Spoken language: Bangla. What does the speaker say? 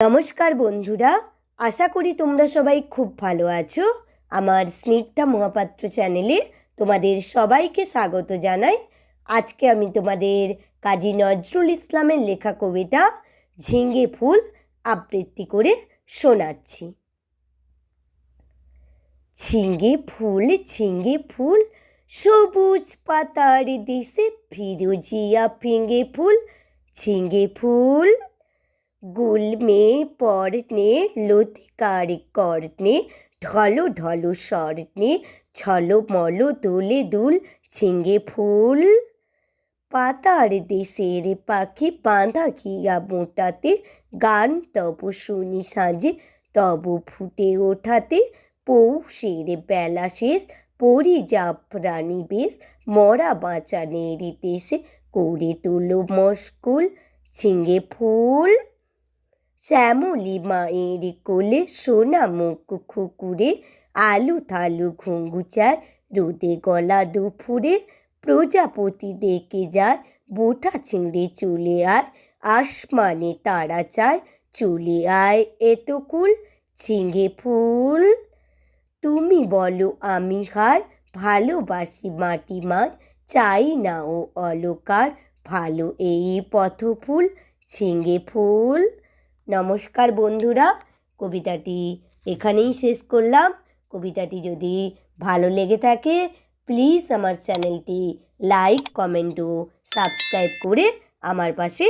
নমস্কার বন্ধুরা, আশা করি তোমরা সবাই খুব ভালো আছো। আমার স্নিগ্ধা মহাপাত্র চ্যানেলে তোমাদের সবাইকে স্বাগত জানাই। আজকে আমি তোমাদের কাজী নজরুল ইসলামের লেখা কবিতা ঝিঙ্গে ফুল আবৃত্তি করে শোনাচ্ছি। ঝিঙ্গে ফুল ঝিঙ্গে ফুল, সবুজ পাতার দিশে ফিরোজিয়া ফিঙ্গে ফুল। ঝিঙ্গে ফুল গুল মে পরনে লতিকার করনে ঢলো ঢলো স্বর্ণে ছলো মলো দোলে দুল ঝিঙ্গে ফুল। পাতার দেশের পাখি বাঁধা গিয়া মোটাতে, গান তব শুনি সাঁঝে, তব ফুটে ওঠাতে, পৌষের বেলা শেষ পরি জাফরানি বেশ, মরা বাঁচানের দেশে, করে তুলো মস্কুল ঝিঙ্গে ফুল। শ্যামলি মায়ের কোলে সোনা মুখ খুকুরে, আলু থালু ঘুঙ্গু চায় রোদে গলা দুপুরে প্রজাপতি দেখে যায় বোটা ছিঁড়ে চলে আয় আসমানে তারা চায় চলে আয় এতকুল ছিঙে ফুল। তুমি বলো আমি হার, ভালোবাসি মাটি মায় চাই না ও অলকার, ভালো এই পথফুল ছিঙে ফুল। নমস্কার বন্ধুরা, কবিতাটি এখানেই শেষ করলাম। কবিতাটি যদি ভালো লেগে থাকে প্লিজ আমার চ্যানেলটি লাইক কমেন্ট ও সাবস্ক্রাইব করে আমার পাশে